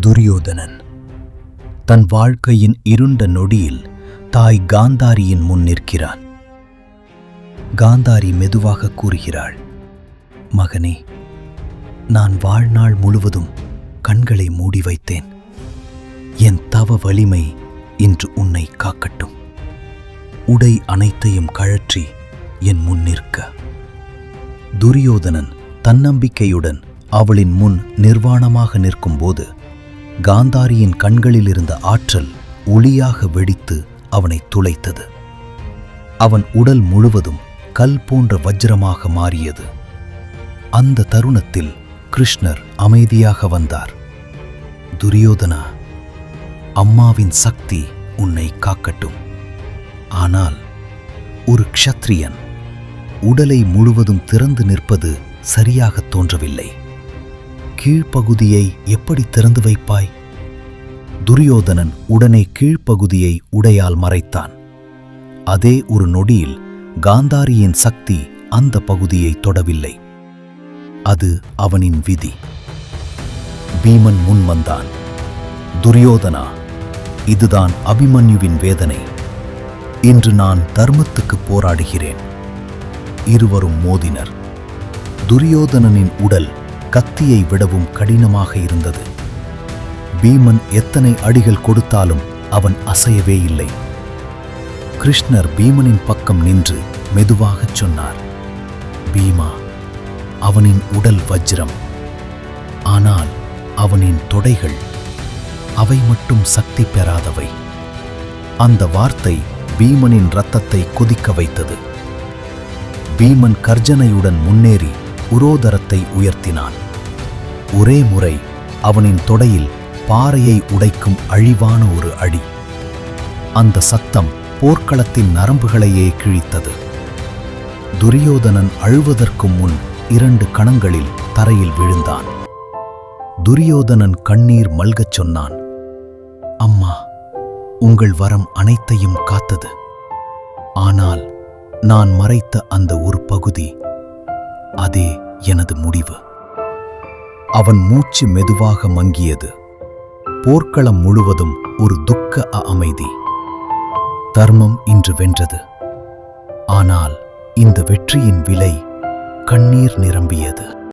துரியோதனன். தன் வாழ்க்கையின் இருண்ட நொடியில் தாய் காந்தாரியின் முன் நிற்கிறான். காந்தாரி மெதுவாக கூறுகிறாள் மகனே நான் வாழ்நாள் முழுவதும் கண்களை மூடி வைத்தேன். என் தவ வலிமை இன்று உன்னை காக்கட்டும். உடை அனைத்தையும் கழற்றி என் முன் நிற்க. துரியோதனன் தன்னம்பிக்கையுடன் அவளின் முன் நிர்வாணமாக நிற்கும்போது காந்தாரியின் கண்களில் இருந்த ஆற்றல் ஒளியாக வெடித்து அவனை துளைத்தது. அவன் உடல் முழுவதும் கல் போன்ற வஜ்ரமாக மாறியது. அந்த தருணத்தில் கிருஷ்ணர் அமைதியாக வந்தார். துரியோதனா அம்மாவின் சக்தி உன்னை காக்கட்டும். ஆனால் ஒரு க்ஷத்ரியன் உடலை முழுவதும் திறந்து நிற்பது சரியாகத் தோன்றவில்லை. கீழ்ப்பகுதியை எப்படி திறந்து வைப்பாய்? துரியோதனன் உடனே கீழ்ப்பகுதியை உடையால் மறைத்தான். அதே ஒரு நொடியில் காந்தாரியின் சக்தி அந்த பகுதியை தொடவில்லை. அது அவனின் விதி. பீமன் முன் வந்தான். துரியோதனா இதுதான் அபிமன்யுவின் வேதனை. இன்று நான் தர்மத்துக்கு போராடுகிறேன். இருவரும் மோதினர். துரியோதனனின் உடல் கத்தியை விடவும் கடினமாக இருந்தது. பீமன் எத்தனை அடிகள் கொடுத்தாலும் அவன் அசையவே இல்லை. கிருஷ்ணர் பீமனின் பக்கம் நின்று மெதுவாகச் சொன்னார் பீமா அவனின் உடல் வஜ்ரம். ஆனால் அவனின் தொடைகள் அவை மட்டும் சக்தி பெறாதவை. அந்த வார்த்தை பீமனின் இரத்தத்தை கொதிக்க வைத்தது. பீமன் கர்ஜனையுடன் முன்னேறி உரோதரத்தை உயர்த்தினான். ஒரே முறை அவனின் தொடையில் பாறையை உடைக்கும் அழிவான ஒரு அடி. அந்த சத்தம் போர்க்களத்தின் நரம்புகளையே கிழித்தது. துரியோதனன் அழுவதற்கு முன் இரண்டு கணங்களில் தரையில் விழுந்தான். துரியோதனன் கண்ணீர் மல்கச் சொன்னான் அம்மா உங்கள் வரம் அனைத்தையும் காத்தது. ஆனால் நான் மறைத்த அந்த ஒரு பகுதி அதே எனது முடிவு. அவன் மூச்சு மெதுவாக மங்கியது. போர்க்களம் முழுவதும் ஒரு துக்க அமைதி. தர்மம் இன்று வென்றது. ஆனால் இந்த வெற்றியின் விலை கண்ணீர் நிரம்பியது.